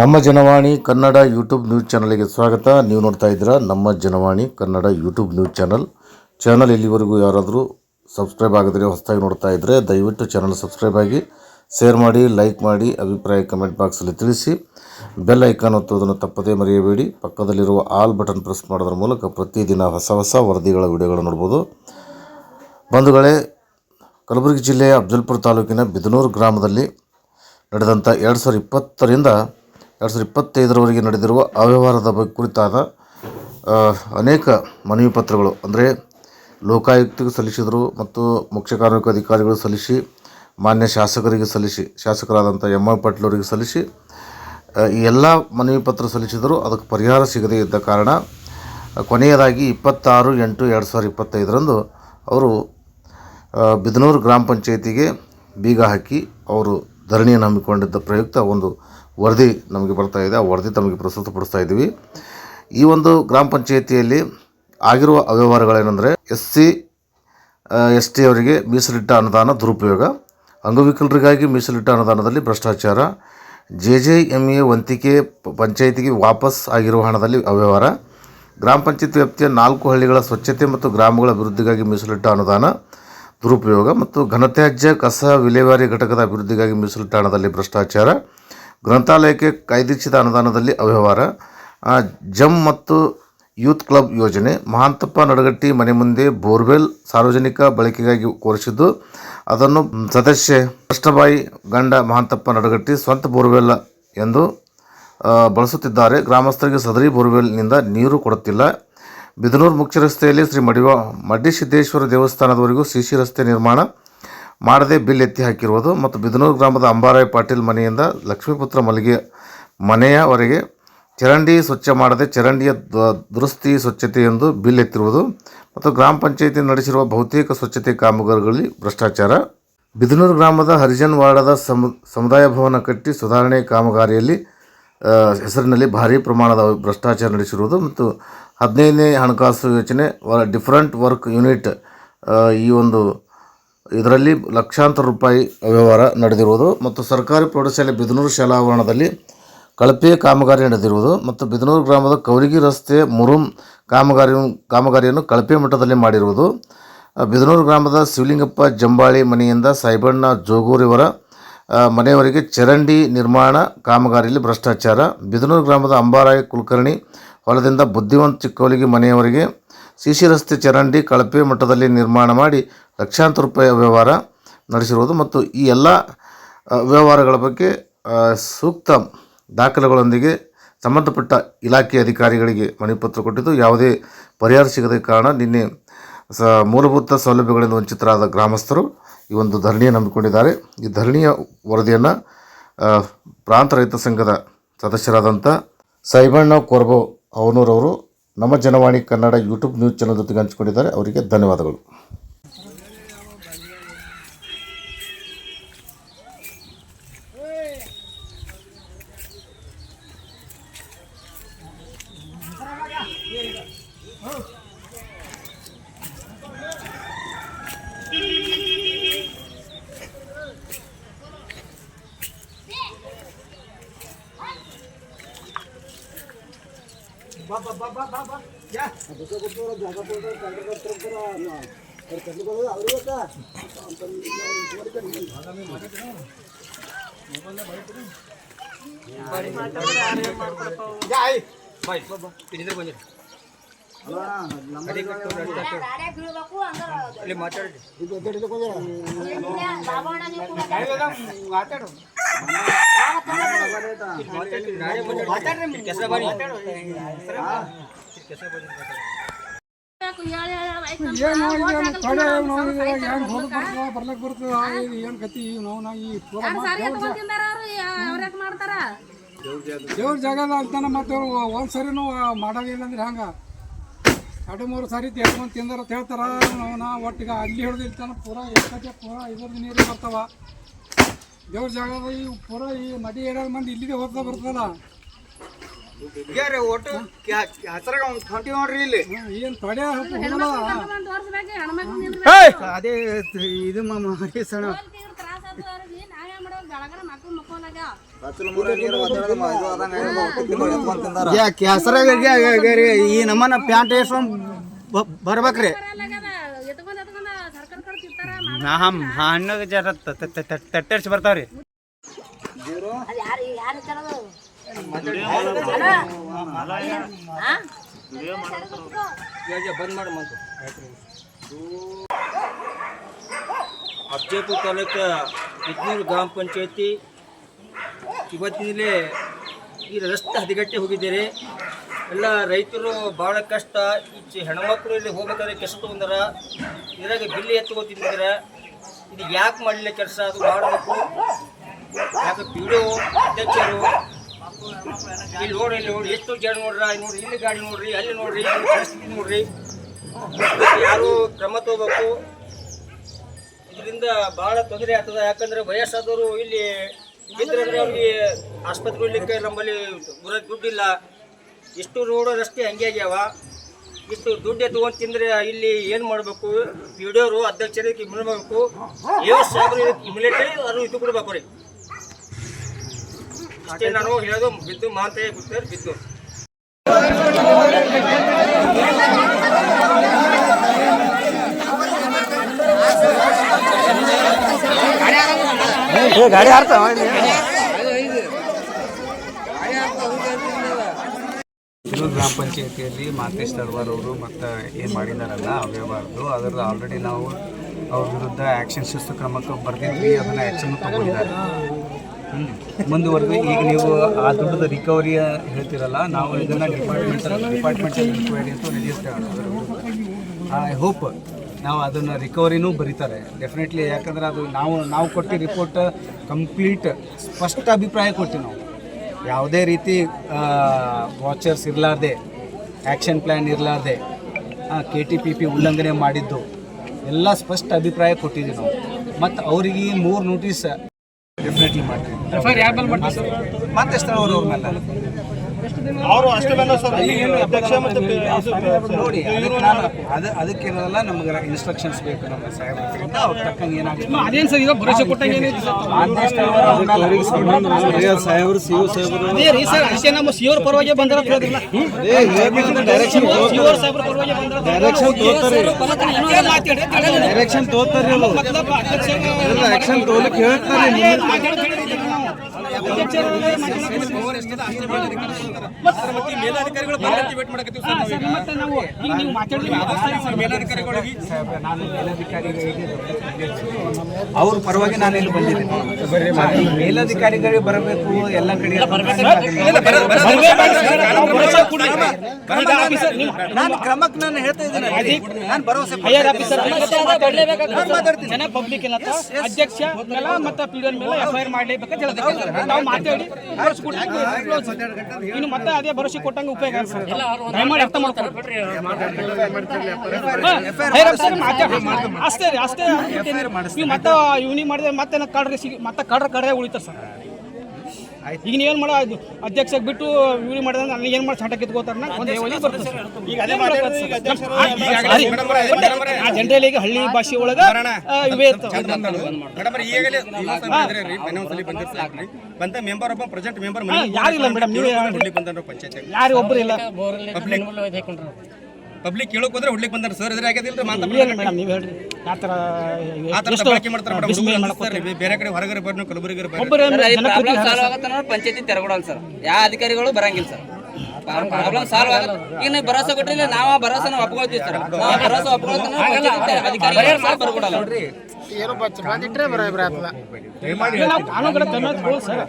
ನಮ್ಮ Janavani Kannada YouTube news ಚಾನಲ್ಗೆ ಸ್ವಾಗತ. ನೀವು ನೋಡ್ತಾ ಇದ್ದೀರಾ ನಮ್ಮ Janavani Kannada YouTube news channel. Channel ಇಲ್ಲಿವರೆಗೂ ಯಾರಾದರೂ ಸಬ್ಸ್ಕ್ರೈಬ್ ಆಗಿದ್ರೆ ಹೊಸದಾಗಿ ನೋಡ್ತಾ ಇದ್ದರೆ ದಯವಿಟ್ಟು ಚಾನಲ್ ಸಬ್ಸ್ಕ್ರೈಬ್ ಆಗಿ, ಶೇರ್ ಮಾಡಿ, ಲೈಕ್ ಮಾಡಿ, ಅಭಿಪ್ರಾಯ ಕಮೆಂಟ್ ಬಾಕ್ಸಲ್ಲಿ ತಿಳಿಸಿ. ಬೆಲ್ ಐಕಾನ್ ಒತ್ತುವುದನ್ನು ತಪ್ಪದೇ ಮರೆಯಬೇಡಿ. ಪಕ್ಕದಲ್ಲಿರುವ ಆಲ್ ಬಟನ್ ಪ್ರೆಸ್ ಮಾಡೋದ್ರ ಮೂಲಕ ಪ್ರತಿದಿನ ಹೊಸ ಹೊಸ ವರದಿಗಳ ವಿಡಿಯೋಗಳು ನೋಡ್ಬೋದು. ಬಂಧುಗಳೇ, ಕಲಬುರಗಿ ಜಿಲ್ಲೆಯ ಅಫ್ಜಲ್ಪುರ ತಾಲೂಕಿನ ಬಿದನೂರು ಗ್ರಾಮದಲ್ಲಿ ನಡೆದಂಥ ಎರಡು ಸಾವಿರದ ಇಪ್ಪತ್ತರಿಂದ ಎರಡು ಸಾವಿರದ ಇಪ್ಪತ್ತೈದರವರೆಗೆ ನಡೆದಿರುವ ಅವ್ಯವಹಾರದ ಬಗ್ಗೆ ಕುರಿತಾದ ಅನೇಕ ಮನವಿ ಪತ್ರಗಳು, ಅಂದರೆ ಲೋಕಾಯುಕ್ತಿಗೆ ಸಲ್ಲಿಸಿದರು ಮತ್ತು ಮುಖ್ಯ ಕಾರ್ಮಿಕ ಅಧಿಕಾರಿಗಳು ಸಲ್ಲಿಸಿ, ಮಾನ್ಯ ಶಾಸಕರಿಗೆ ಸಲ್ಲಿಸಿ ಶಾಸಕರಾದಂಥ ಎಂ ಆರ್ ಪಾಟೀಲ್ ಅವರಿಗೆ ಸಲ್ಲಿಸಿ ಈ ಎಲ್ಲ ಮನವಿ ಪತ್ರ ಸಲ್ಲಿಸಿದರೂ ಅದಕ್ಕೆ ಪರಿಹಾರ ಸಿಗದೇ ಇದ್ದ ಕಾರಣ, ಕೊನೆಯದಾಗಿ ಇಪ್ಪತ್ತಾರು ಎಂಟು ಎರಡು ಸಾವಿರದ ಇಪ್ಪತ್ತೈದರಂದು ಅವರು ಬಿದನೂರು ಗ್ರಾಮ ಪಂಚಾಯತಿಗೆ ಬೀಗ ಹಾಕಿ ಅವರು ಧರಣಿಯನ್ನು ಹಮ್ಮಿಕೊಂಡಿದ್ದ ಪ್ರಯುಕ್ತ ಒಂದು ವರದಿ ನಮಗೆ ಬರ್ತಾ ಇದೆ, ಆ ವರದಿ ತಮಗೆ ಪ್ರಸ್ತುತಪಡಿಸ್ತಾ ಇದ್ದೀವಿ. ಈ ಒಂದು ಗ್ರಾಮ ಪಂಚಾಯಿತಿಯಲ್ಲಿ ಆಗಿರುವ ಅವ್ಯವಹಾರಗಳೇನೆಂದರೆ ಎಸ್ ಸಿ ಎಸ್ ಟಿ ಅವರಿಗೆ ಮೀಸಲಿಟ್ಟ ಅನುದಾನ ದುರುಪಯೋಗ, ಅಂಗವಿಕಲರಿಗಾಗಿ ಮೀಸಲಿಟ್ಟ ಅನುದಾನದಲ್ಲಿ ಭ್ರಷ್ಟಾಚಾರ ಜೆ ಜೆ ಎಂ ಎ ವಂತಿಕೆ ಪಂಚಾಯಿತಿಗೆ ವಾಪಸ್ ಆಗಿರುವ ಹಣದಲ್ಲಿ ಅವ್ಯವಹಾರ, ಗ್ರಾಮ ಪಂಚಾಯತ್ ವ್ಯಾಪ್ತಿಯ ನಾಲ್ಕು ಹಳ್ಳಿಗಳ ಸ್ವಚ್ಛತೆ ಮತ್ತು ಗ್ರಾಮಗಳ ಅಭಿವೃದ್ಧಿಗಾಗಿ ಮೀಸಲಿಟ್ಟ ಅನುದಾನ ದುರುಪಯೋಗ ಮತ್ತು ಘನತ್ಯಾಜ್ಯ, ಕಸ, ವಿಲೇವಾರಿ ಘಟಕದ ಅಭಿವೃದ್ಧಿಗಾಗಿ ಮೀಸಲಿಟ್ಟ ಹಣದಲ್ಲಿ ಭ್ರಷ್ಟಾಚಾರ ಗ್ರಂಥಾಲಯಕ್ಕೆ ಕಾಯ್ದಿರಿಸಿದ ಅನುದಾನದಲ್ಲಿ ಅವ್ಯವಹಾರ ಜಮ್ ಮತ್ತು ಯೂತ್ ಕ್ಲಬ್ ಯೋಜನೆ, ಮಹಾಂತಪ್ಪ ನಡಗಟ್ಟಿ ಮನೆ ಮುಂದೆ ಬೋರ್ವೆಲ್ ಸಾರ್ವಜನಿಕ ಬಳಕೆಗಾಗಿ ಕೋರಿಸಿದ್ದು, ಅದನ್ನು ಸದಸ್ಯೆ ಕೃಷ್ಣಬಾಯಿ ಗಂಡ ಮಹಾಂತಪ್ಪ ನಡಗಟ್ಟಿ ಸ್ವಂತ ಬೋರ್ವೆಲ್ ಎಂದು ಬಳಸುತ್ತಿದ್ದಾರೆ. ಗ್ರಾಮಸ್ಥರಿಗೆ ಸದರಿ ಬೋರ್ವೆಲ್ನಿಂದ ನೀರು ಕೊಡುತ್ತಿಲ್ಲ. ಬಿದನೂರು ಮುಖ್ಯ ರಸ್ತೆಯಲ್ಲಿ ಶ್ರೀ ಮಡಿವ ಮಡ್ಡಿಸಿದ್ದೇಶ್ವರ ದೇವಸ್ಥಾನದವರೆಗೂ ಸಿಸಿ ರಸ್ತೆ ನಿರ್ಮಾಣ ಮಾಡದೆ ಬಿಲ್ ಎತ್ತಿ ಹಾಕಿರುವುದು ಮತ್ತು ಬಿದನೂರು ಗ್ರಾಮದ ಅಂಬಾರಾಯ್ ಪಾಟೀಲ್ ಮನೆಯಿಂದ ಲಕ್ಷ್ಮೀಪುತ್ರ ಮಲ್ಲಿಗೆ ಮನೆಯವರೆಗೆ ಚರಂಡಿ ಸ್ವಚ್ಛ ಮಾಡದೆ ಚರಂಡಿಯ ದುರಸ್ತಿ ಸ್ವಚ್ಛತೆ ಎಂದು ಬಿಲ್ ಎತ್ತಿರುವುದು ಮತ್ತು ಗ್ರಾಮ ಪಂಚಾಯಿತಿ ನಡೆಸಿರುವ ಬಹುತೇಕ ಸ್ವಚ್ಛತೆ ಕಾಮಗಾರಿಗಳಲ್ಲಿ ಭ್ರಷ್ಟಾಚಾರ. ಬಿದನೂರು ಗ್ರಾಮದ ಹರಿಜನ್ ವಾರ್ಡದ ಸಮು, ಸಮುದಾಯ ಭವನ ಕಟ್ಟಿ ಸುಧಾರಣೆ ಕಾಮಗಾರಿಯಲ್ಲಿ ಹೆಸರಿನಲ್ಲಿ ಭಾರೀ ಪ್ರಮಾಣದ ಭ್ರಷ್ಟಾಚಾರ ನಡೆಸಿರುವುದು ಮತ್ತು ಹದಿನೈದನೇ ಹಣಕಾಸು ಯೋಜನೆ ಡಿಫರೆಂಟ್ ವರ್ಕ್ ಯೂನಿಟ್ ಈ ಒಂದು ಇದರಲ್ಲಿ ಲಕ್ಷಾಂತರ ರೂಪಾಯಿ ಅವ್ಯವಹಾರ ನಡೆದಿರುವುದು ಮತ್ತು ಸರ್ಕಾರಿ ಪ್ರೌಢಶಾಲೆ ಬಿದನೂರು ಶಾಲಾ ಆವರಣದಲ್ಲಿ ಕಳಪೆ ಕಾಮಗಾರಿ ನಡೆದಿರುವುದು ಮತ್ತು ಬಿದನೂರು ಗ್ರಾಮದ ಕೌರಿಗಿ ರಸ್ತೆ ಮುರುಂ ಕಾಮಗಾರಿ ಕಾಮಗಾರಿಯನ್ನು ಕಳಪೆ ಮಟ್ಟದಲ್ಲಿ ಮಾಡಿರುವುದು. ಬಿದನೂರು ಗ್ರಾಮದ ಶಿವಲಿಂಗಪ್ಪ ಜಂಬಾಳಿ ಮನೆಯಿಂದ ಸಾಯಿಬಣ್ಣ ಜೋಗೂರಿವರ ಮನೆಯವರಿಗೆ ಚರಂಡಿ ನಿರ್ಮಾಣ ಕಾಮಗಾರಿಯಲ್ಲಿ ಭ್ರಷ್ಟಾಚಾರ. ಬಿದನೂರು ಗ್ರಾಮದ ಅಂಬಾರಾಯ ಕುಲಕರ್ಣಿ ಹೊಲದಿಂದ ಬುದ್ಧಿವಂತ ಚಿಕ್ಕೋಲಿಗೆ ಮನೆಯವರಿಗೆ ಸಿಸಿ ರಸ್ತೆ ಚರಂಡಿ ಕಳಪೆ ಮಟ್ಟದಲ್ಲಿ ನಿರ್ಮಾಣ ಮಾಡಿ ಲಕ್ಷಾಂತರ ರೂಪಾಯಿ ವ್ಯವಹಾರ ನಡೆಸಿರುವುದು ಮತ್ತು ಈ ಎಲ್ಲ ವ್ಯವಹಾರಗಳ ಬಗ್ಗೆ ಸೂಕ್ತ ದಾಖಲೆಗಳೊಂದಿಗೆ ಸಂಬಂಧಪಟ್ಟ ಇಲಾಖೆ ಅಧಿಕಾರಿಗಳಿಗೆ ಮನೆಪತ್ರ ಕೊಟ್ಟಿದ್ದು. ಯಾವುದೇ ಪರಿಹಾರ ಸಿಗದ ಕಾರಣ ನಿನ್ನೆ, ಸ, ಮೂಲಭೂತ ಸೌಲಭ್ಯಗಳಿಂದ ವಂಚಿತರಾದ ಗ್ರಾಮಸ್ಥರು ಈ ಒಂದು ಧರಣಿಯನ್ನು ನಂಬಿಕೊಂಡಿದ್ದಾರೆ. ಈ ಧರಣಿಯ ವರದಿಯನ್ನು ಪ್ರಾಂತ ರೈತ ಸಂಘದ ಸದಸ್ಯರಾದಂಥ ಸೈಬಣ್ಣ ಕೊರ್ಬೋ ಅವನೂರವರು ನಮ್ಮ Janavani Kannada YouTube news channel ಜೊತೆಗೆ ಹಂಚಿಕೊಂಡಿದ್ದಾರೆ. ಅವರಿಗೆ ಧನ್ಯವಾದಗಳು. ಗಾಡ್ಯಾಗ ಬೀಳ್ಬೇಕು ಹಂಗಾರ ಬಾಬಣ್ಣ ಅಂತ. ಏನು? ಬರ್ತದ ಕತಿ ನಾವು ನಾ ಈ ದೇವ್ರ ಜಾಗದ ಅಂತಾನ ಮತ್ತೆ ಒಂದ್ಸರಿನೂ ಒಂದು ಸರಿನೂ ಮಾಡೋದಿಲ್ಲ ಅಂದ್ರೆ ಹಂಗ? ಎರಡು ಮೂರು ಸಾರಿ ತೆಗ್ಕೊಂಡು ತಿಂದರು ಅಂತ ಹೇಳ್ತಾರ. ನಾವು ನಾ ಒಟ್ಟಿಗೆ ಅಲ್ಲಿ ಹಿಡಿದಿರ್ತಾನೆ ಪೂರ ಎಷ್ಟಕ್ಕೆ ಪೂರ ಇದ್ರದ್ದು ನೀರು ಬರ್ತಾವ. ದೇವ್ರ ಜಾಗದ ಈ ಪೂರ ಈ ನದಿ ಏರಿಯಾದ ಮಂದಿ ಇಲ್ಲಿಗೆ ಹೋಗ್ತಾ ಬರ್ತದಲ್ಲ. ಒಟ್ಟು? ಹಸರಾಗ ಹೊಂಟಿ ನೋಡ್ರಿ ಇಲ್ಲಿ. ಏನು ತಡೆ. ಅದೇ ಇದು ಮಾಮ ಸಣ್ಣ ಈ ನಮ್ಮನ್ನ ಪ್ಯಾಂಟ್ ಎಸ್ಕೊಂಡ್ ಬರ್ಬೇಕ್ರಿ. ನಮ್ಮ ಹಣ್ಣು ಜರ ತಟ್ಟರ್ಸಿ ಬರ್ತಾವ್ರಿ. ಬಂದ್ ಮಾಡಿ ಅಫಜಲ್ಪುರ ತಾಲೂಕು ಇದ್ನೂರು ಗ್ರಾಮ ಪಂಚಾಯತಿ ಇವತ್ತಿನಲ್ಲೇ ಈ ರಸ್ತೆ ಹದಿಗಟ್ಟೆ ಹೋಗಿದ್ದೀರಿ. ಎಲ್ಲ ರೈತರು ಭಾಳ ಕಷ್ಟ. ಈ ಹೆಣ್ಮಕ್ಳು ಇಲ್ಲಿ ಹೋಗ್ಬೇಕಾದ್ರೆ ಕೆಲಸ ತೊಗೊಂಡಾರ. ಇದ್ರಾಗ ಬಿಲ್ಲಿ ಎತ್ಕೋತಿದ್ದಾರೆ ಇದು ಯಾಕೆ ಮಾಡಲಿಲ್ಲ ಕೆಲಸ? ಅದು ಮಾಡಬೇಕು. ಯಾಕೆ ಪಿ ಡಿ ಅಧ್ಯಕ್ಷರು. ಇಲ್ಲಿ ನೋಡ್ರಿ ಇಲ್ಲಿ ನೋಡ್ರಿ. ಎಷ್ಟು ಜನ ನೋಡ್ರ? ನೋಡ್ರಿ, ಇಲ್ಲಿ ಗಾಡಿ ನೋಡ್ರಿ, ಅಲ್ಲಿ ನೋಡ್ರಿ ಪರಿಸ್ಥಿತಿ ನೋಡ್ರಿ. ಯಾರು ಕ್ರಮ ತಗೋಬೇಕು? ಇದರಿಂದ ಬಹಳ ತೊಂದರೆ ಆಗ್ತದೆ. ಯಾಕಂದ್ರೆ ವಯಸ್ಸಾದವರು ಇಲ್ಲಿ ಇದ್ರೆ ಅವ್ರಿಗೆ ಆಸ್ಪತ್ರೆ ಹೋಗ್ಲಿಕ್ಕೆ ನಮ್ಮಲ್ಲಿ ದುಡ್ಡಿಲ್ಲ. ಇಷ್ಟು ರೋಡ್ ರಸ್ತೆ ಹಂಗೆ ಆಗ್ಯಾವ. ಇಷ್ಟು ದುಡ್ಡೆ ತೊಗೊಂಡು ತಿಂದ್ರೆ ಇಲ್ಲಿ ಏನು ಮಾಡಬೇಕು? ಪಿಡಿಯೋರು ಅಧ್ಯಕ್ಷರಿಗೆ ಮಾಡಬೇಕು. ಏಳು ಸಾಬ್ರು ಇಮಿಡಿಯೇಟ್ಲಿ ಅದು ಇದು ಕೊಡ್ಬೇಕು ರೀ ಅಷ್ಟೇ ನಾನು ಹೇಳೋದು ಬಿದ್ದು ಮಾತೇ ಗೊತ್ತೇಳಿ ಬಿದ್ದು ಗಾಡಿ ಹಾರ್ತಾವ ಗ್ರಾಮ ಪಂಚಾಯತಿಯಲ್ಲಿ ಮಾತೇಶ್ ತಳವಾರ್ ಅವರು ಮತ್ತು ಏನು ಮಾಡಿದಾರಲ್ಲ, ಅವ್ಯವಹಾರದ್ದು, ಅದರದ್ದು ಆಲ್ರೆಡಿ ನಾವು ಅವ್ರ ವಿರುದ್ಧ ಆ್ಯಕ್ಷನ್ ಶಿಸ್ತು ಕ್ರಮಕ್ಕೆ ಬರೆದಿದ್ವಿ, ಅದನ್ನು ಆ್ಯಕ್ಷನ್ ತಗೊಂಡಿದ್ದಾರೆ. ಮುಂದುವರೆದು ಈಗ ನೀವು ಆ ದುಡ್ಡದ ರಿಕವರಿ ಹೇಳ್ತೀರಲ್ಲ, ನಾವು ಇದನ್ನು ಡಿಪಾರ್ಟ್ಮೆಂಟಲ್ ಡಿಪಾರ್ಟ್ಮೆಂಟಲ್ ರಿಕ್ವೈರಿ ಅಂತ ನಡೆಸ್ತೇವೆ ಐ ಹೋಪ್ ನಾವು ಅದನ್ನು ರಿಕವರಿನೂ ಬರೀತಾರೆ. ಡೆಫಿನೆಟ್ಲಿ ಯಾಕಂದ್ರೆ ಅದು ನಾವು ನಾವು ಕೊಟ್ಟಿದ್ದ ರಿಪೋರ್ಟ್ ಕಂಪ್ಲೀಟ್ ಸ್ಪಷ್ಟ ಅಭಿಪ್ರಾಯ ಕೊಡ್ತೀವಿ ನಾವು. ಯಾವುದೇ ರೀತಿ ವಾಚರ್ಸ್ ಇರಲಾರ್ದೆ ಆ್ಯಕ್ಷನ್ ಪ್ಲ್ಯಾನ್ ಇರಲಾರ್ದೆ ಕೆ ಟಿ ಪಿ ಪಿ ಉಲ್ಲಂಘನೆ ಮಾಡಿದ್ದು ಎಲ್ಲ ಸ್ಪಷ್ಟ ಅಭಿಪ್ರಾಯ ಕೊಟ್ಟಿದ್ದೀವಿ ನಾವು. ಮತ್ತು ಅವರಿಗೆ ಮೂರು ನೋಟಿಸ್ ಡೆಫಿನೆಟ್ಲಿ ಮಾಡ್ತೀವಿ. ಮತ್ತೆ ಅವ್ರು ಅವ್ರ ಮೇಲೆ. ಅವರು ಅಷ್ಟೇ ಸರ್. ಅಧ್ಯಕ್ಷ ಮತ್ತೆ ನೋಡಿ ಅದಕ್ಕೆ ನಾನು ಅದು ನಮ್ಗೆ ಇನ್ಸ್ಟ್ರಕ್ಷನ್ಸ್ ಬೇಕು ನಮ್ಮ ಸಾಹೇಬರಿಂದ ಅವ್ರ ತಕ್ಕಂಗೆ ಏನಾಗುತ್ತೆ ಅದೇನು ಸರ್ ಈಗ ಕೊಟ್ಟಂಗೆ ಸಾಹೇಬರು ಸಿ ಸಾಹೇಬರು ಅದೇ ರೀ ಸರ್ ಅಷ್ಟೇ ನಮ್ಮ ಸಿಯೋರ್ ಪರವಾಗಿ ಬಂದಾರ ಡೈರೆಕ್ಷನ್ ಡೈರೆಕ್ಷನ್ ತೋತಾರೆ ಡೈರೆಕ್ಷನ್ ತೋತಾರೆ ಆಕ್ಷನ್ ತೋಲಿಕ್ಕೆ ಹೇಳ್ತಾರೆ ಮತ್ತೆ ನಾವು ಈಗ ನೀವು ಮಾತಾಡಿದ್ರೆ ಸಾಹೇಬ್ರೆ, ನಾನು ಮೇಲಧಿಕಾರಿಗಳಿಗೆ ಅವ್ರ ಪರವಾಗಿ ನಾನು ಇಲ್ಲಿ ಬಂದಿದ್ದೀನಿ. ಮೇಲಧಿಕಾರಿಗಳಿಗೆ ಬರಬೇಕು ಎಲ್ಲ ಕಡೆ ನಾನು ಕ್ರಮಕ್ಕೆ ನಾನು ಹೇಳ್ತಾ ಇದ್ದೀನಿ. ನಾನು ಭರವಸೆ ಆಫೀಸರ್ ಜನ ಪಬ್ಲಿಕ್ ಅಧ್ಯಕ್ಷ ಮೇಲೆ ಮತ್ತೆ ಮೇಲೆ ಎಫ್ ಐ ಆರ್ ಮಾಡ್ಲೇಬೇಕಂತ ನಾವು ಮಾತಾಡಿ. ಇನ್ನು ಮತ್ತೆ ಅದೇ ಭರವಸೆ ಕೊಟ್ಟಂಗೆ ಉಪಯೋಗ. ದಯಮಾಡಿ ಅರ್ಥ ಮಾತಾಡಿ. ಅಷ್ಟೇ ರೀ ಅಷ್ಟೇ. ನೀವು ಮತ್ತೆ ಇವ್ನಿಗೆ ಮಾಡಿದ್ರೆ ಮತ್ತೆ ಕಳ್ರಿ ಕಡ್ರಿ ಸಿಗಿ ಮತ್ತೆ ಕಡ್ರ ಕಡ್ರೆ ಉಳಿತಾರೆ ಸರ್. ಈಗ ನೀವೇನು ಮಾಡೋ ಅದು ಅಧ್ಯಕ್ಷ ಬಿಟ್ಟು ಇವ್ರಿ ಮಾಡಿದ್ರೆ ನನಗೆ ಏನು ಮಾಡಿ ಸಾಟಕ್ಕೆ ಕಿತ್ಕೋತಾರೆ ಈಗ ಜನರಲ್ ಹಳ್ಳಿ ಭಾಷೆ ಒಳಗೆ. ಬಂದ ಮೆಂಬರ್ ಒಬ್ಬ ಪ್ರೆಸೆಂಟ್ ಮೆಂಬರ್ ಯಾರಿಲ್ಲ ಮೇಡಮ್ ನೀವೇ ಹೇಳ್ರಿ. ಬಂದ್ರು ಪಂಚಾಯತ್. ಯಾರು ಒಬ್ಬರು ಇಲ್ಲ. ಪಬ್ಲಿಕ್ ಕೇಳೋಕ್ ಹೋದ್ರೆ ಹುಡ್ಲಿಕ್ ಬಂದಾರ ಸರ್ ಇದ್ರೆ ಮೇಡಮ್ ನೀವು ಹೇಳ್ರಿ. ಆ ಥರ ಆ ತರ ಬಳಕೆ ಮಾಡ್ತಾರೆ ಮೇಡಮ್ ಬಿಸ್ಮಿಲ್ ಹುಡುಗರು ಮಾಡ್ಕೊತಾರೆ. ಅನ್ಸ್ತಾರೆ. ಬೇರೆ ಕಡೆ ಹೊರಗಡೆ ಬರ್ನು ಕಲಬುರಗಿ ಬರ್ರಿ. ಒಬ್ಬರೇ ಜನ ಪ್ರಾಬ್ಲಮ್ ಸಾಲ್ವ್ ಆಗತ್ತ ಪಂಚಾಯತಿ ತೆರಗೊಡಲ್ಲ ಸರ್ ಯಾವ ಅಧಿಕಾರಿಗಳು ಬರಂಗಿಲ್ಲ ಸರ್ ಪ್ರಾಬ್ಲಮ್ ಸಾಲ್ವ್ ಆಗಲ್ಲ. ಈಗ ನೀವು ಕೊಟ್ರಿಲ್ಲ ಕೊಟ್ಟಿಲ್ಲ ನಾವು ಆ ಭರೋಸೆ ನಾವು ಒಪ್ಕೊಳ್ತೀವಿ ಸರ್ ನಾವು ಆ ಭರೋಸೆ ಒಪ್ಕೊಳ್ತಾನೆ ಅಧಿಕಾರಿಗಳು ಸಹ ಬರ್ಕೊಡಲ್ಲ. ತಗೊಳ್ಳೋದು ಸರ್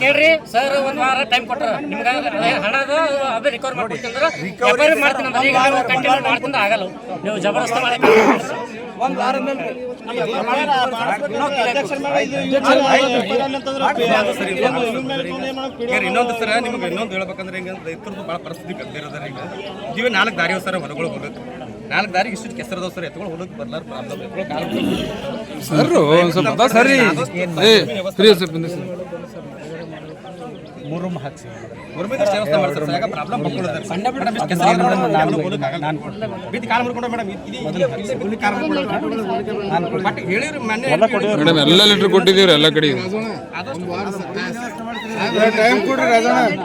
ಕೇಳ್ರಿ ಒಂದ್ ವಾರ ಟೈಮ್ ಕೊಟ್ಟಾರ ನಿಮ್ಗೆ ಹಣದ ಅದೇ ರಿಕವರ್ ಮಾಡ್ಕೊಡ್ತೀನಿ ರಿಕವರಿ ಮಾಡ್ತೀನಿ ಅಂದ್ರೆ ಈಗ ನಾವು ಕಂಟಿನ್ಯೂ ಮಾಡ್ಕೊಂಡು ಆಗಲ್ಲ. ನೀವು ಜಬರ್ದಸ್ತ ಮಾಡಕ್ಕೆ ಒಂದು ವಾರ ಇನ್ನೊಂದು ಸರ ನಿಮ್ಗೆ ಇನ್ನೊಂದು ಹೇಳ್ಬೇಕಂದ್ರೆ ಹಿಂಗ ರೈತರದ್ದು ಭಾಳ ಪರಿಸ್ಥಿತಿ ಗಂಭೀರ ಈಗ ಜೀವನ ನಾಲ್ಕು ದಾರಿ ಸರ್ ಹೊರಗಳು ಹೋಗಕ್ಕೆ ನಾಲ್ಕು ದಾರಿಗೆ ಇಷ್ಟು ಕೆಸರದವ್ ಸರ್ ಎತ್ಕೊಂಡು ಹೋಗಕ್ಕೆ ಬರ್ಲಾರ ಪ್ರಾಬ್ಲಮ್ ಮೂರು ಹಾಕ್ಸಿ. ಗೌರ್ಮೆಂಟ್ ವ್ಯವಸ್ಥೆ ಸರ್ ಪ್ರಾಬ್ಲಮ್ ಬಿದ್ದು ಕಾಲು ಮುರ್ಕೊಂಡು ಮೇಡಮ್ ಎಲ್ಲ ಲೀಟರ್ ಕೊಟ್ಟಿದ್ದೀರಿ ಎಲ್ಲ ಕಡೆ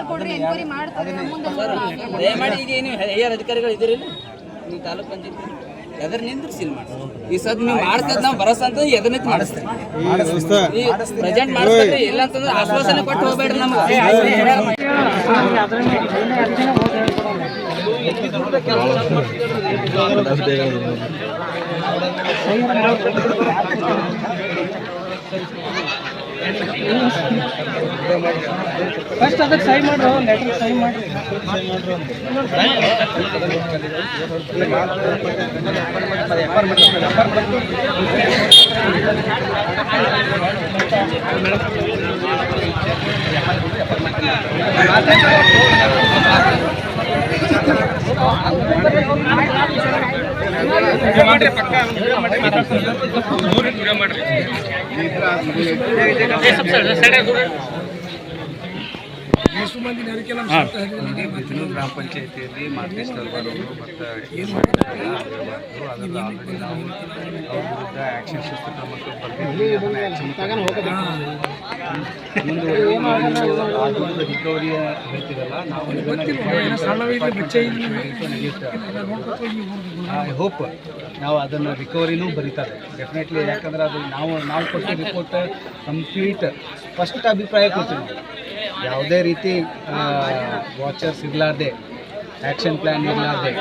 ಕೊಡ್ರಿ ನೀವು ಹೈಯರ್ ಅಧಿಕಾರಿಗಳು ಇದ್ದೀರಿ ನೀವು ತಾಲೂಕ್ ಪಂಚಾಯತ್ ಎದ್ರ ನಿಂದ್ರು ಸೀಲ್ ಮಾಡಿ ಈ ಸದ್ ನೀವು ಮಾಡಿಸ್ತದ ನಾವು ಬರಸ ಅಂತ ಎದನ್ನ ಮಾಡಿಸ್ತೇವೆ. ಪ್ರೆಸೆಂಟ್ ಮಾಡಿಸ್ತಾರೆ ಇಲ್ಲ ಅಂತಂದ್ರೆ ಆಶ್ವಾಸನೆ ಕೊಟ್ಟು ಹೋಗ್ಬೇಡ್ರಿ ನಮ್ಗೆ. ಫಸ್ಟ್ ಅದಕ್ಕೆ ಸೈ ಮಾಡ್ರು ಲೆಟರ್ ಸೈ ಮಾಡಿ ಬಿದಿನೂರು ಗ್ರಾಮ ಪಂಚಾಯತಿಯಲ್ಲಿ ಮಾತೇಶ್ ತಲ್ವಾರ್ ಅವರು ಮತ್ತು ಏನು ಮಾಡಿದ್ದಾರೆ ಅದರಲ್ಲಿ ಆಲ್ರೆಡಿ ನಾವು ಅವ್ರ ವಿರುದ್ಧ ಆ್ಯಕ್ಷನ್ ಶಿಸ್ತು ಕ್ರಮಕ್ಕೆ ಬರ್ತಿದ್ವಿ ಅದನ್ನ ಆ್ಯಕ್ಷನ್ ರಿಕವರಿಯ ಹೇಳ್ತಿರಲ್ಲ ನಾವು ಐ ಹೋಪ್ ನಾವು ಅದನ್ನು ರಿಕವರಿನೂ ಬರೀತಾರೆ ಡೆಫಿನೆಟ್ಲಿ ಯಾಕಂದ್ರೆ ಅದು ನಾವು ನಾವು ಕೊಟ್ಟ ರಿಪೋರ್ಟ್ ಕಂಪ್ಲೀಟ್ ಫಸ್ಟ್ ಅಭಿಪ್ರಾಯ ಕೊಡ್ತೀವಿ ಯಾವುದೇ ರೀತಿ ವಾಚರ್ಸ್ ಇರಲಾರ್ದೆ ಆ್ಯಕ್ಷನ್ ಪ್ಲ್ಯಾನ್ ಇರಲಾರ್ದೆ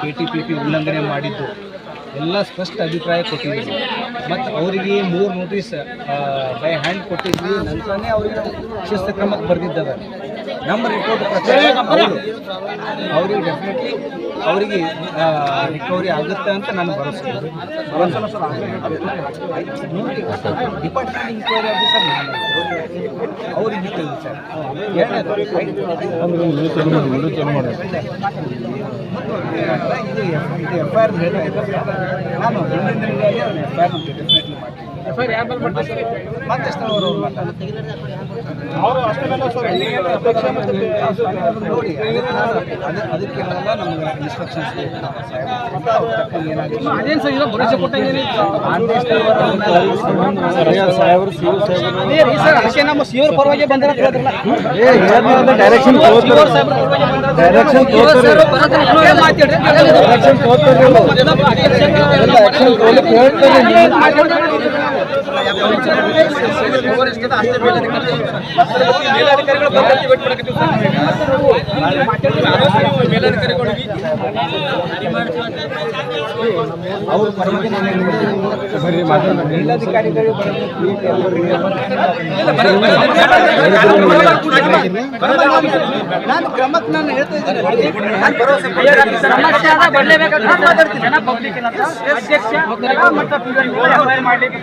ಕೆ ಟಿ ಪಿ ಪಿ ಉಲ್ಲಂಘನೆ ಮಾಡಿದ್ದು ಎಲ್ಲ ಸ್ಪಷ್ಟ ಅಭಿಪ್ರಾಯ ಕೊಟ್ಟಿದ್ದೀವಿ ಮತ್ತು ಅವರಿಗೆ ಮೂರು ನೋಟಿಸ್ ಬೈ ಹ್ಯಾಂಡ್ ಕೊಟ್ಟಿದ್ವಿ. ನಂತರನೇ ಅವರಿಗೆ ಶಿಸ್ತು ಕ್ರಮಕ್ಕೆ ಬರೆದಿದ್ದದ. ನಮ್ಮ ರಿಪೋರ್ಟ್ ಪ್ರಕಾರ ಅವರು ಅವರಿಗೆ ಡೆಫಿನೆಟ್ಲಿ ಅವರಿಗೆ ರಿಕವರಿ ಆಗುತ್ತೆ ಅಂತ ನಾನು ಭರವಸೆ ಡಿಪಾರ್ಟ್ಮೆಂಟ್ ಇನ್ಕ್ವೈರಿ ಆಫೀಸರ್ ನಾನು. ಅವ್ರಿಗೆ ತಿಳಿದು ಸರ್ ಇದು ಎಫ್ ಐ ಆರ್ ನಾನು ಮುಂದಿನ ಎಫ್ ಐ ಆರ್ ಡೆಫಿನೆಟ್ಲಿ ಮಾಡ್ತೀನಿ ಅವರು ಐ ಮತ್ತೆ ಅವರು ಅಷ್ಟೆಲ್ಲ ಸರ್ ನೋಡಿ ಅದು ಅದಕ್ಕೆಲ್ಲ ನಮ್ಗೆ ಇನ್ಸ್ಟ್ರಕ್ಷನ್ಸ್ ಅದೇನು ಸರ್ ಇದು ಭರವಸೆ ಕೊಟ್ಟಂಗೆ ಸರ್? ಅದಕ್ಕೆ ನಮ್ಮ ಸಿ ಅವ್ರ ಪರವಾಗಿ ಬಂದಿರ ಡೈರೆಕ್ಷನ್ ಡೈರೆಕ್ಷನ್ ಅವ್ರ ಪರವಾಗಿ ಮೇಲಧಿಕಾರಿಗಳು ನಾನು ಕ್ರಮಕ್ಕೆ ನಾನು ಹೇಳ್ತಾ ಇದ್ದೇನೆ ಸಮಸ್ಯೆ ಆದ ಮಾತಾಡ್ತೀನಿ ಜನ ಪಬ್ಲಿಕ್ ಅಧ್ಯಕ್ಷ ಮಾಡ್ಲಿಕ್ಕೆ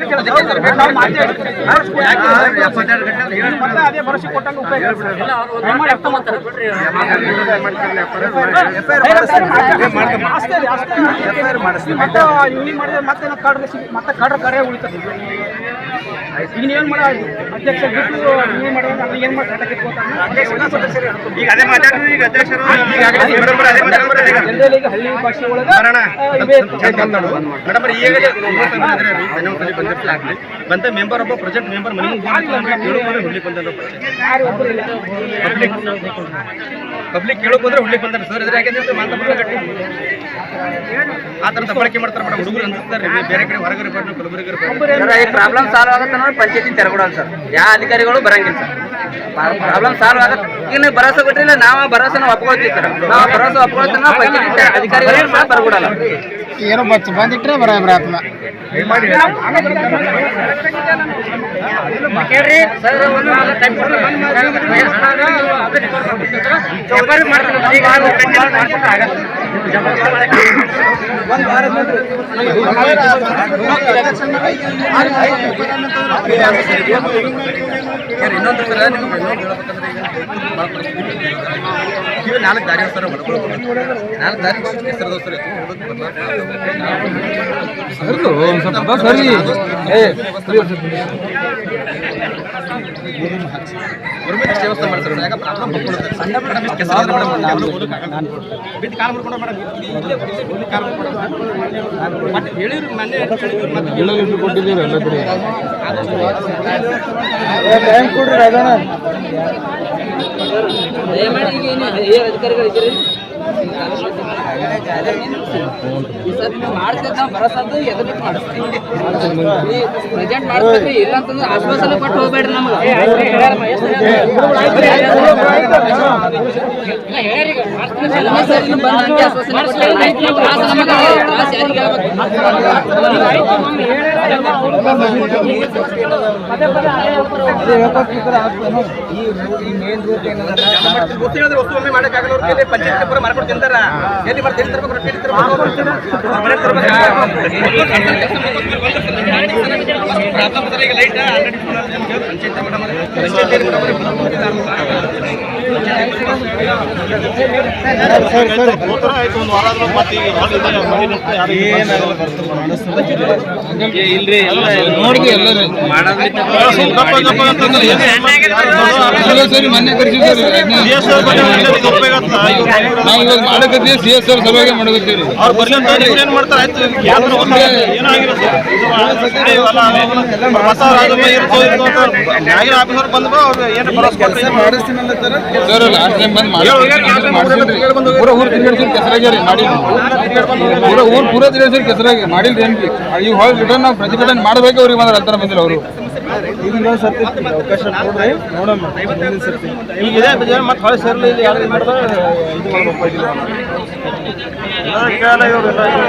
ಅದೇ ಭರವಸೆ ಕೊಟ್ಟಂಗ ಮತ್ತೆ ಮಾಡಿದ್ರೆ ಮತ್ತೆ ನಾವು ಕಡ್ರೆ ಮತ್ತೆ ಕಡ್ರ ಕರೆ ಉಳಿತದೆ ಈಗ ನೀವೇನ್ ಮಾಡ ಅಧ್ಯಕ್ಷ ಬಿಟ್ಟು ಏನ್ ಮಾಡಿ ಈಗ ಅದೇ ಮಾತಾಡಿದ್ರಿ ಈಗ ಅಧ್ಯಕ್ಷರು ಜನರಲ್ ಈಗ ಹಳ್ಳಿ ಭಾಷೆ ಒಳಗೆ ಇವೇ ಮೇಡಮ್ ಈಗಾಗಲೇ ಒಂದೊಂದ್ಸಲಿ ಬಂದಿರ್ಲಾಗ್ಲಿ ಬಂದ ಮೆಂಬರ್ ಒಬ್ಬ ಪ್ರೊಜೆಕ್ಟ್ ಮೆಂಬರ್ ಮನೆ ಹುಡ್ಲಿಕ್ಕೆ ಬಂದ ಯಾರು ಒಬ್ಬರು ಇಲ್ಲ ಪಬ್ಲಿಕ್ ಪಬ್ಲಿಕ್ ಕೇಳಕ್ ಬಂದ್ರೆ ಹುಡ್ಲಿಕ್ಕೆ ಬಂದ್ರೆ ಸರ್ ಇದ್ರೆ ಆ ಥರ ಮಾಡ್ತಾರೆ ಮೇಡಮ್. ಹುಡುಗರು ಅಂತಾರೆ ಬೇರೆ ಕಡೆ ಹೊರಗಡೆ ಪ್ರಾಬ್ಲಮ್ ಸಾಲ್ವ್ ಆಗತ್ತೆ ನೋಡಿ ಪಂಚಾಯತಿ ತೆರಗೊಡಲ್ಲ ಸರ್. ಯಾವ ಅಧಿಕಾರಿಗಳು ಬರಂಗಿಲ್ಲ ಸರ್. ಪ್ರಾಬ್ಲಮ್ ಸಾಲ್ವ್ ಆಗತ್ತೆ. ಈಗ ನೀವು ಭರವಸೆ ಕೊಟ್ಟಿಲ್ಲ ನಾವು ಭರವಸೆ ಒಪ್ಕೊಳ್ತೀವಿ ಸರ್. ನಾವು ಭರವಸೆ ಒಪ್ಕೊಳ್ತೀವಿ ಅಧಿಕಾರಿಗಳು ಬಚ್ಚ ಬಂದಿಟ್ರೆ ಬರ ಇನ್ನೊಂದು ನಾಲ್ಕು ದಾರಿ ಸರ್ ನಾಲ್ಕು ದಾರಿ ಹೆಸರು ಸರ್ ಸರಿ ಗೌರ್ಮೆಂಟ್ ವ್ಯವಸ್ಥೆ ಮಾಡ್ತಾರೆ. ಯಾಕೆ ಪ್ರಾಬ್ಲಮ್ ಸಣ್ಣ. ಬಿದ್ದು ಮೇಡಮ್ ಮತ್ತೆ ಹೇಳಿದ್ರು ಹೇಳಿದ್ರು. ಎಲ್ಲ ದಯಮಾಡಿ ಈಗ ಏನು ಅಧಿಕಾರಿಗಳು ಇದ್ದೀರಿ ಈ ಮಾಡ್ತೇವೆ ಪ್ರೆಸೆಂಟ್ ಮಾಡಿಸ್ಬೇಕ್ರಿ ಇಲ್ಲ ಅಂತಂದ್ರೆ ಕೊಟ್ಟು ನಮಗೆ ಮಾರ್ಕೊಂಡು ತಿಂತಾರ. ಎಲ್ಲಿ ಬರ್ತಾ ತರ್ಬೇಕು ರೊಟ್ಟಿ ತರ್ಬೇಕು ಅವ್ರ ಮನೆಗ್ ಇಲ್ರಿ ನೋಡಿದ್ವಿ ಎಲ್ಲರೂ ಮೊನ್ನೆ ಇವಾಗ ಮಾಡಕತ್ತೀವಿ ಸಿ ಎಸ್ ಆರ್ ಸಭೆಗೆ ಮಾಡಕತ್ತೀವಿ ಸರ್ ಲಾಸ್ಟ್ ಟೈಮ್ ಬಂದು ಮಾಡಿಸಿದ್ರಿ ಪೂರ ಊರು ತಿರ್ಗಾಡ್ಸಿರಿ ಕೆಸರಾಗ್ಯಾರಿ ಮಾಡಿ. ಪೂರ ಊರು ಪೂರ ತಿರ್ಗಾಡ್ಸಿರಿ ಕೆಸರಾಗಿ ಮಾಡಿಲ್ರಿ ಏನ್ರಿ? ಈಗ ಹೊಳ್ ರಿಟರ್ನ್ ನಾವು ಪ್ರತಿಭಟನೆ ಮಾಡ್ಬೇಕು ಅವ್ರಿಗೆ ಬಂದ್ರೆ ಅಂತಾರ ಬಂದಿಲ್ಲ ಅವರು. ಈಗ ಇದೆ ಮತ್ತೆ ಹೊಳೆ ಸೇರ್ಲಿ ಇಲ್ಲಿ ಯಾರು ಮಾಡಿದ್ರೆ ಇದು ಮಾಡ್ಬೇಕು